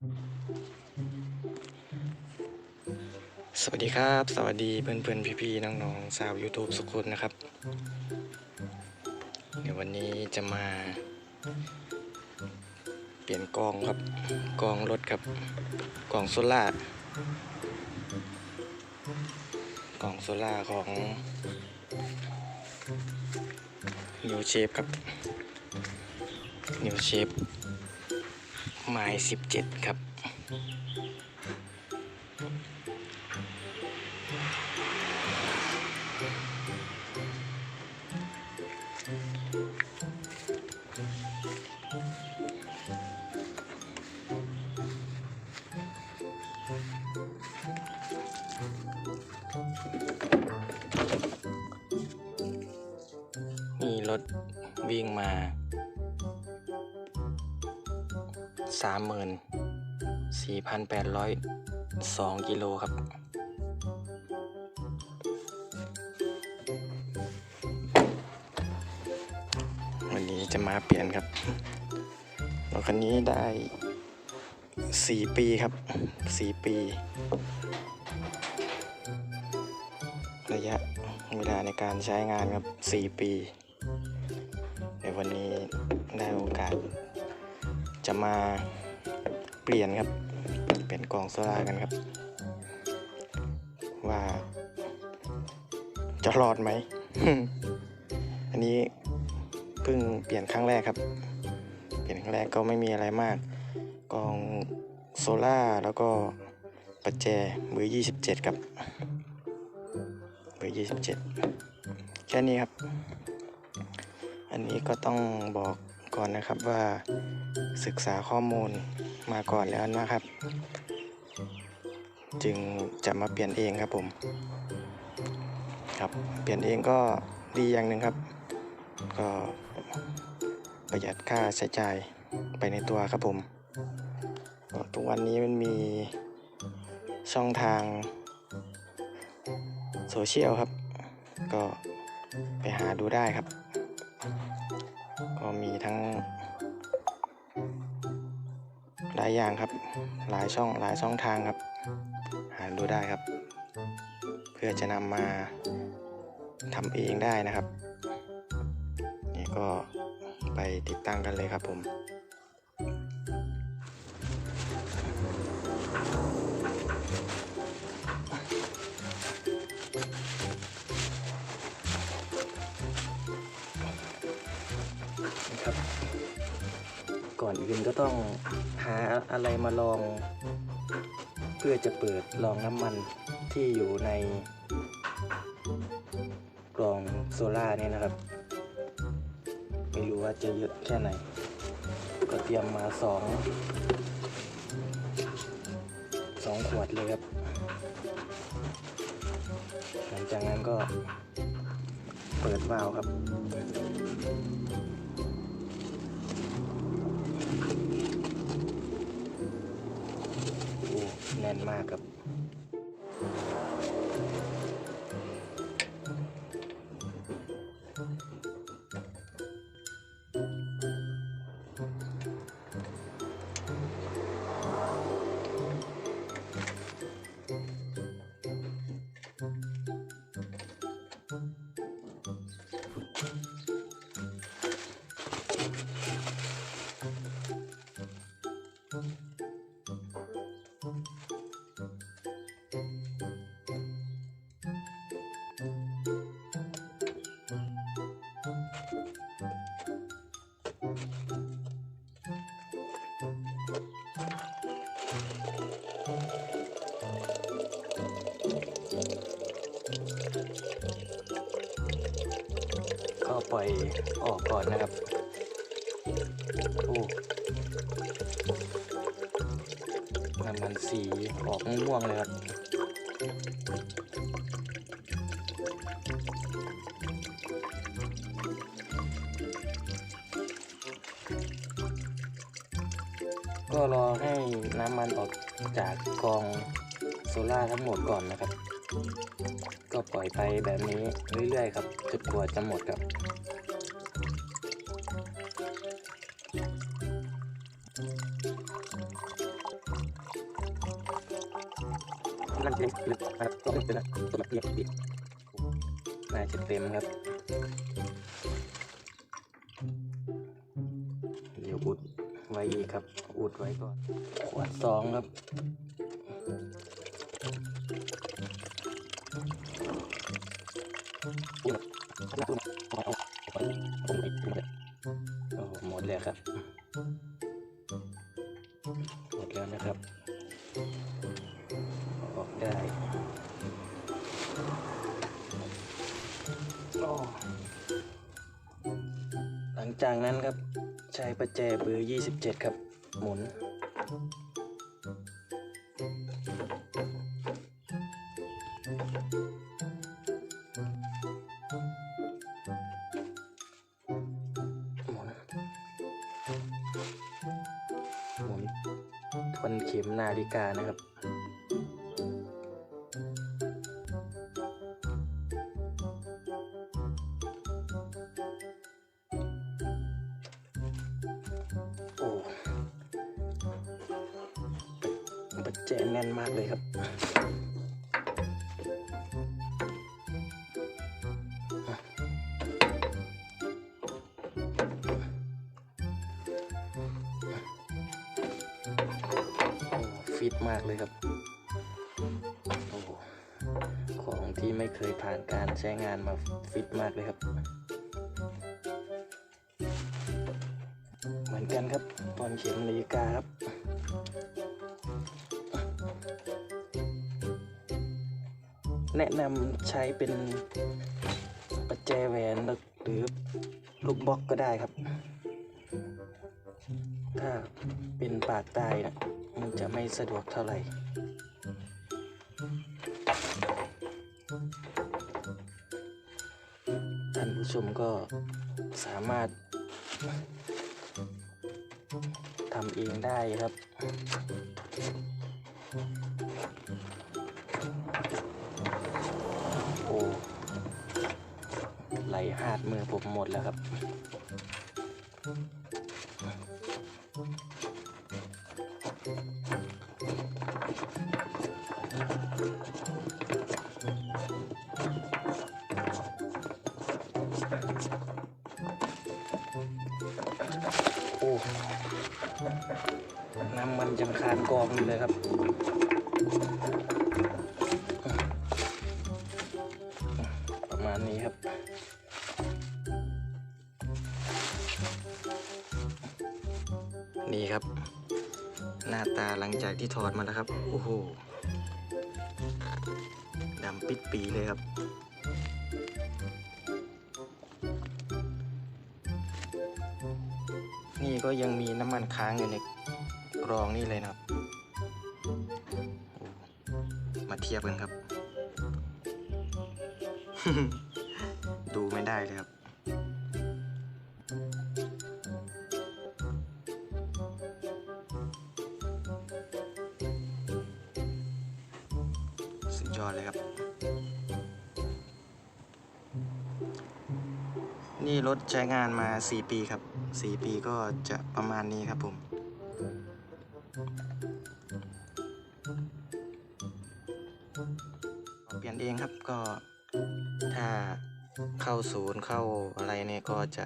สวัสดีครับ สวัสดีเพื่อนๆ พี่ๆ น้องๆชาว YouTube สุกคนนะครับเดี๋ยววันนี้จะมา เปลี่ยนกองครับ กองรถครับ กองโซล่ากองโซล่าของ New Shape ครับ New Shape ไม้17ครับ มีรถวิ่งมา สามหมื่นสี่พันแปดร้อยสองกิโลครับ วันนี้จะมาเปลี่ยนครับรถคันนี้ได้สี่ปีครับสี่ปี ระยะเวลาในการใช้งานครับ 4 ปี ในวันนี้ได้โอกาส จะมาเปลี่ยนครับ เปลี่ยนกล่องโซล่ากันครับ ว่า จะรอดไหม อันนี้เพิ่งเปลี่ยนครั้งแรกครับ เปลี่ยนครั้งแรกก็ไม่มีอะไรมากกล่องโซล่าแล้วก็ปัจแจเบอร์27ครับเบอร์ยี่สิบเจ็ดแค่นี้ครับ อันนี้ก็ต้องบอก ก่อนนะครับว่าศึกษาข้อมูลมาก่อนแล้วนะครับ จึงจะมาเปลี่ยนเองครับผมครับเปลี่ยนเองก็ดีอย่างหนึ่งครับ ก็ประหยัดค่าใช้จ่ายไปในตัวครับผมก็ทุกวันนี้มันมีช่องทางโซเชียลครับ ก็ไปหาดูได้ครับ มีทั้ง หลายอย่างครับ หลายช่องหลายช่องทางครับ หาดูได้ครับ เพื่อจะนำมาทำเองได้นะครับ นี่ก็ไปติดตั้งกันเลยครับผม วินก็ต้องหาอะไรมาลอง เพื่อจะเปิดลองน้ำมันที่อยู่ในกล่องโซล่าเนี่ยนะครับ ไม่รู้ว่าจะเยอะแค่ไหน ก็เตรียมมาสองสองขวดเลยครับ หลังจากนั้นก็เปิดวาล์วครับ น่นมากครับ ก็ปล่อยออกก่อนนะครับโอ้น้ำมันสีออกม่วงเลยครับ ก็รอให้น้ำมันออกจากกองโซล่าทั้งหมดก่อนนะครับ ก็ปล่อยไปแบบนี้เรื่อยๆครับจนกว่าจะหมดครับนั่นเองนะครับก็เป็นนะสมัคเรียนดีน่าจะเต็มครับ ไว้ก่อน ขวดสองครับโอ้โหหมดแล้วครับ หมดแล้วนะครับ ออกได้โอ้หลังจากนั้นครับ ใช้ประแจเบอร์ 27 ครับ ห ปัจเจแน่นมากเลยครับฟิตมากเลยครับโอ้ของที่ไม่เคยผ่านการใช้งานมาฟิตมากเลยครับ เหมือนกันครับ ตอนเข็มนาฬิกาครับ แนะนำใช้เป็นประแจแหวนหรือลูกบล็อกก็ได้ครับ ถ้าเป็นปากตายนะมันจะไม่สะดวกเท่าไหร่ท่านผู้ชมก็สามารถทำเองได้ครับ มือผมหมดแล้วครับ โอ้ น้ำมันยังคานกองอยู่เลยครับ ก็ยังมีน้ำมันค้างอยู่ในกรองนี่เลยนะครับ มาเทียบกันครับ ดูไม่ได้เลยครับ รถใช้งานมา 4 ปีครับ 4 ปีก็จะประมาณนี้ครับผม เปลี่ยนเองครับก็ถ้าเข้าศูนย์เข้าอะไรเนี่ยก็จะ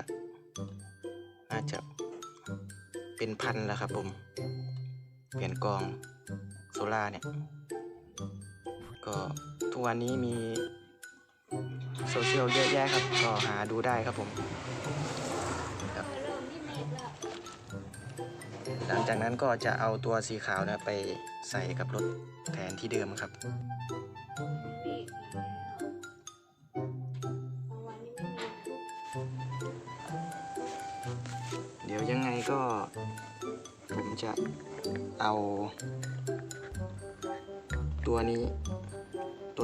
น่าจะเป็นพันแล้วครับผม เปลี่ยนกองโซล่าเนี่ย ก็ทุกวันนี้มี โซเชียลเยอะแยะครับ ก็หาดูได้ครับผมครับหลังจากนั้นก็จะเอาตัวสีขาวเนี่ยไปใส่กับรถแทนที่เดิมครับเดี๋ยวยังไงก็ผมจะเอาตัวนี้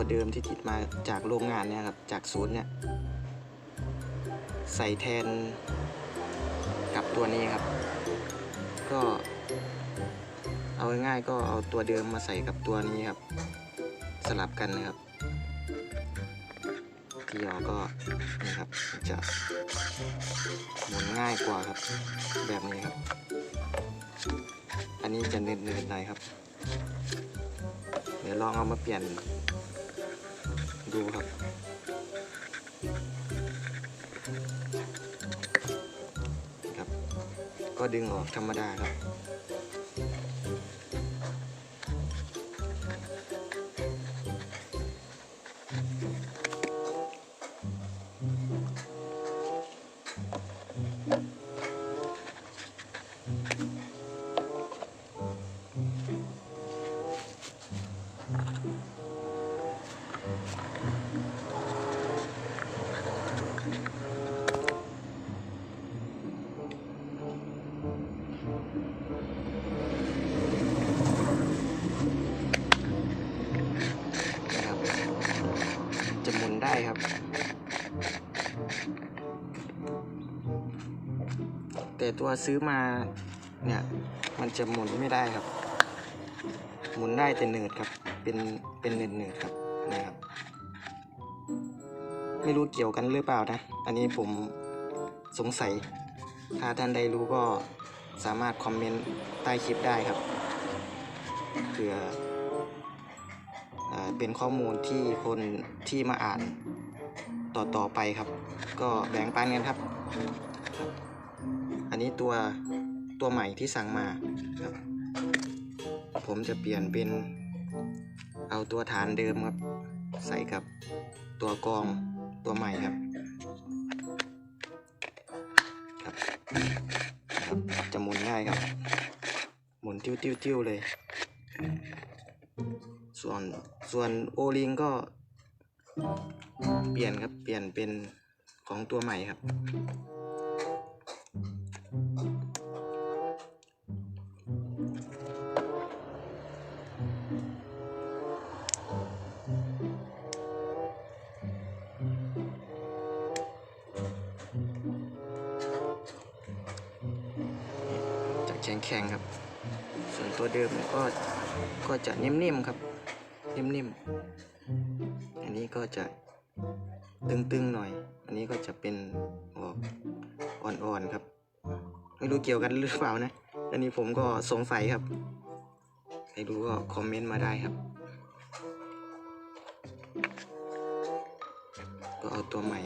ตัวเดิมที่ติดมาจากโรงงานเนี่ยครับจากศูนย์เนี่ยใส่แทนกับตัวนี้ครับ ก็เอาง่ายๆก็เอาตัวเดิมมาใส่กับตัวนี้ครับ สลับกันนะครับที่ออก็นี่ครับจะหมุนง่ายกว่าครับ แบบนี้ครับ อันนี้จะเนินๆหน่อยครับ เดี๋ยวลองเอามาเปลี่ยน ดูครับ ครับ ก็ดึงออกธรรมดาครับ ตัวซื้อมาเนี่ยมันจะหมุนไม่ได้ครับ หมุนได้แต่เนิร์ดครับ เป็นเป็นเนิร์ดเนิร์ดครับนะครับ ไม่รู้เกี่ยวกันหรือเปล่านะ อันนี้ผมสงสัย ถ้าท่านใดรู้ก็สามารถคอมเมนต์ใต้คลิปได้ครับเผื่ออเป็นข้อมูลที่คนที่มาอ่านต่อต่อไปครับ ก็แบ่งปันกันครับ นี้ตัวตัวใหม่ที่สั่งมาครับ ผมจะเปลี่ยนเป็น เอาตัวฐานเดิมครับ ใส่กับตัวกองตัวใหม่ครับครับครับจะหมุนได้ครับ หมุนติ้วติ้วติ้วเลย ส่วนส่วนโอลิงก็เปลี่ยนครับเปลี่ยนเป็นของตัวใหม่ครับ ก็จะนิ่มๆครับ นิ่มๆ อันนี้ก็จะตึงๆหน่อย อันนี้ก็จะเป็นออกอ่อนๆครับ ไม่รู้เกี่ยวกันหรือเปล่านะ อันนี้ผมก็สงสัยครับ ใครรู้ก็คอมเมนต์มาได้ครับ ก็เอาตัวใหม่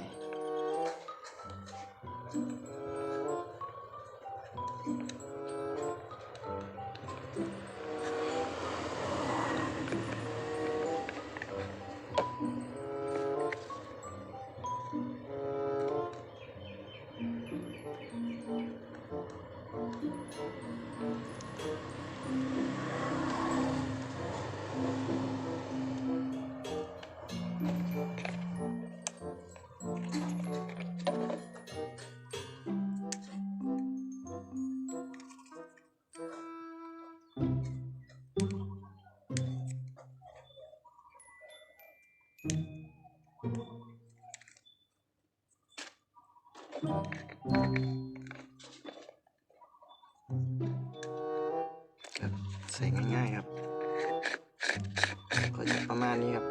ใส่ง่ายๆครับก็จะประมาณนี้ครับ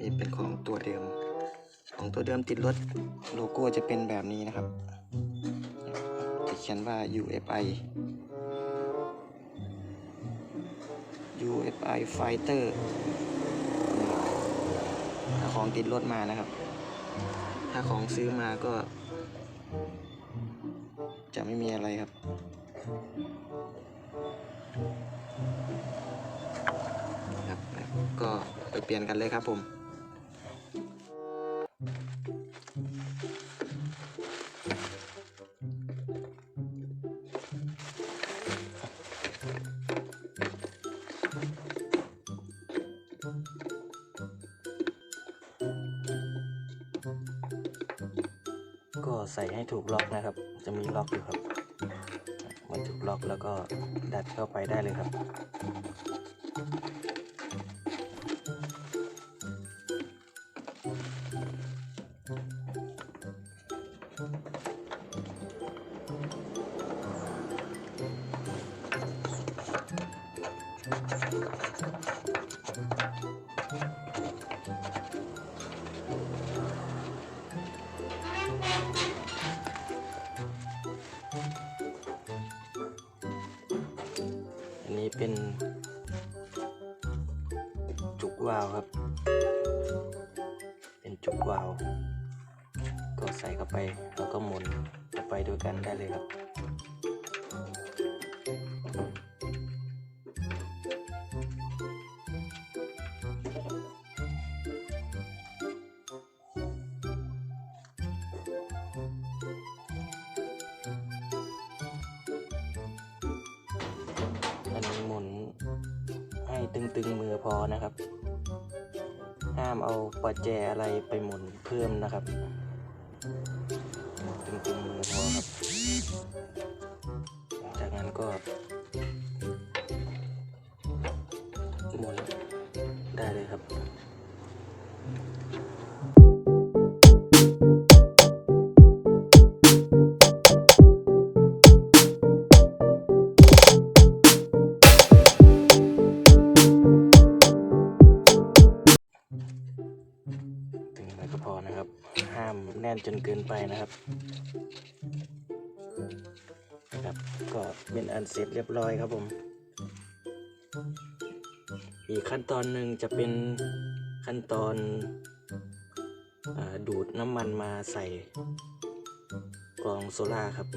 นี่เป็นของตัวเดิม ของตัวเดิมติดรถโลโก้จะเป็นแบบนี้นะครับ จะเขียนว่า UFI UFI Fighter ถ้าของติดรถมานะครับ ถ้าของซื้อมาก็ จะไม่มีอะไรครับ ครับ ก็ไปเปลี่ยนกันเลยครับผม ใส่ให้ถูกล็อกนะครับ จะมีล็อกอยู่ครับมันถูกล็อกแล้วก็ดัดเข้าไปได้เลยครับ จุกวาล์วก็ใส่เข้าไปแล้วก็หมุนเข้าไปด้วยกันได้เลยครับ จอะไรไปหมุนเพิ่มนะครับตึงๆมือพอครับ จากนั้นก็หมุนได้เลยครับ สร็จเรียบร้อยครับผม อีกขั้นตอนหนึ่งจะเป็นขั้นตอนอดูดน้ำมันมาใส่กรองโซล่าครับ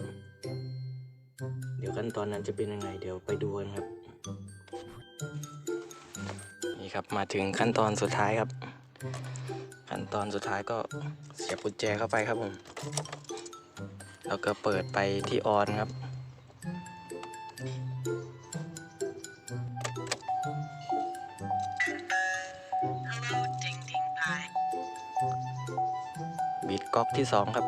เดี๋ยวขั้นตอนนั้นจะเป็นยังไง เดี๋ยวไปดูกันครับ นี่ครับมาถึงขั้นตอนสุดท้ายครับ ขั้นตอนสุดท้ายก็เสียบกุญแจเข้าไปครับผม แล้วก็เปิดไปที่ออนครับ บิดก๊อกที่สองครับ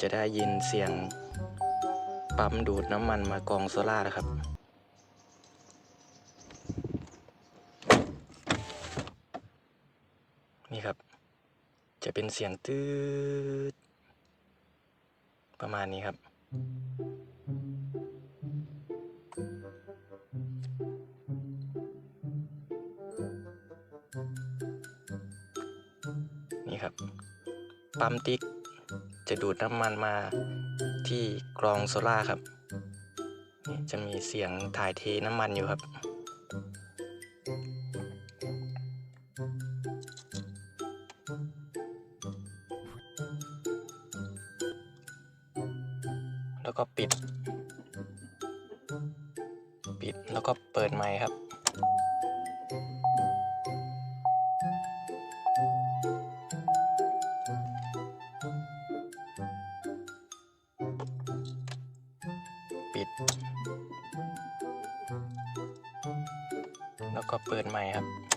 จะได้ยินเสียงปั๊มดูดน้ำมันมากองโซล่าร์นะครับนี่ครับ จะเป็นเสียงตืด ประมาณนี้ครับ นี่ครับ ปั๊มติ๊กจะดูดน้ำมันมาที่กรองโซล่าครับนี่จะมีเสียงถ่ายเทน้ำมันอยู่ครับ ก็ปิด ปิดแล้วก็เปิดไมค์ครับ ปิด แล้วก็เปิดใหม่ครับ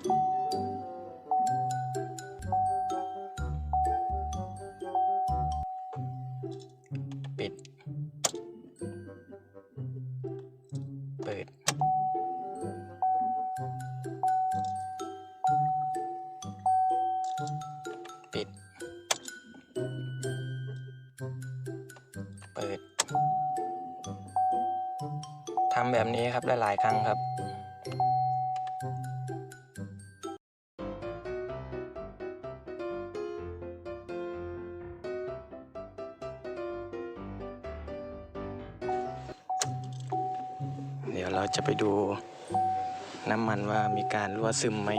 นี้ครับหลายๆครั้งครับเดี๋ยวเราจะไปดูน้ำมันว่ามีการรั่วซึมไหม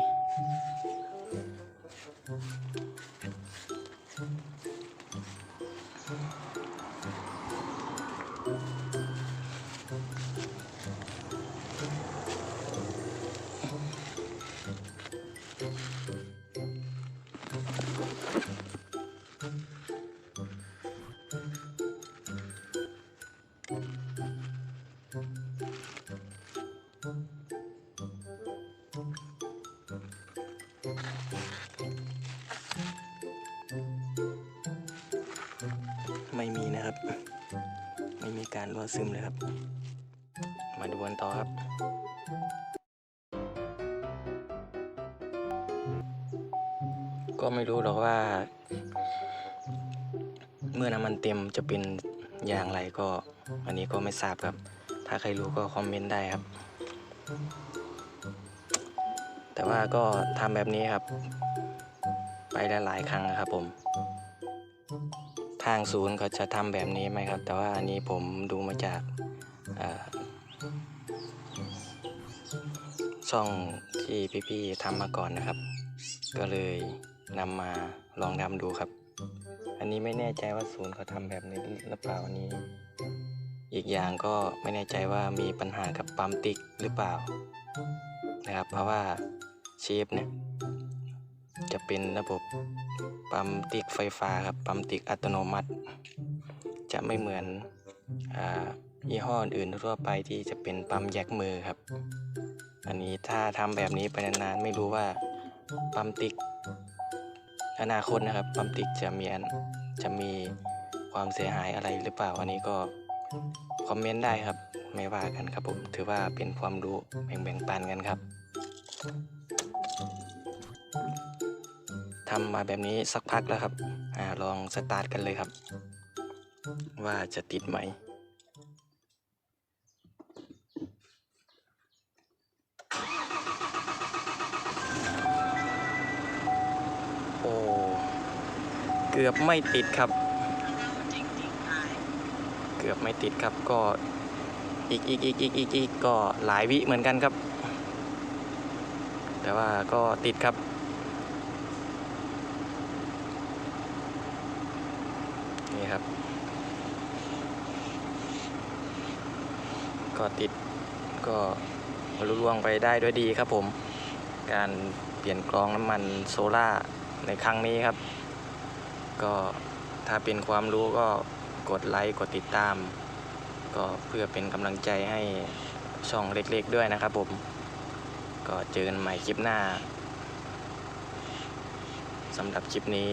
การรั่วซึมเลยครับ มาดูกันต่อครับ ก็ไม่รู้หรอกว่า เมื่อน้ำมันเต็มจะเป็นอย่างไรก็ อันนี้ก็ไม่ทราบครับ ถ้าใครรู้ก็คอมเมนต์ได้ครับ แต่ว่าก็ทำแบบนี้ครับ ไปหลายๆครั้งครับผม ทางศูนย์เขาจะทำแบบนี้ไหมครับ แต่ว่าอันนี้ผมดูมาจากช่องที่พี่ๆทำมาก่อนนะครับ ก็เลยนำมาลองทำดูครับ อันนี้ไม่แน่ใจว่าศูนย์เขาทำแบบนี้หรือเปล่าอันนี้ อีกอย่างก็ไม่แน่ใจว่ามีปัญหากับปั๊มติ๊กหรือเปล่านะครับ เพราะว่าเชฟเนี่ยจะเป็นระบบ ปั๊มติ๊กไฟฟ้าครับปั๊มติ๊กอัตโนมัติ จะไม่เหมือนอยี่ห้ออื่นทั่วไปที่จะเป็นปั๊มแยกมือครับ อันนี้ถ้าทำแบบนี้ไปนานๆไม่รู้ว่าปั๊มติ๊กอนาคตนะครับปั๊มติ๊กจะมีอันจะมีความเสียหายอะไรหรือเปล่าอันนี้ก็คอมเมนต์ได้ครับไม่ว่ากันครับผมถือว่าเป็นความรู้แบ่งๆปันกันครับ ทำมาแบบนี้สักพักแล้วครับอาลองสตาร์ทกันเลยครับ ว่าจะติดไหมโอ้เกือบไม่ติดครับ เกือบไม่ติดครับก็อีกอีกอีกอีกอีกอีกก็หลายวิเหมือนกันครับ แต่ว่าก็ติดครับ ครับ ก็ติดก็ลุล่วงไปได้ด้วยดีครับผม การเปลี่ยนกรองน้ำมันโซล่าในครั้งนี้ครับ ก็ถ้าเป็นความรู้ก็กดไลค์กดติดตาม ก็เพื่อเป็นกำลังใจให้ช่องเล็กๆด้วยนะครับผม ก็เจอกันใหม่คลิปหน้าสำหรับคลิปนี้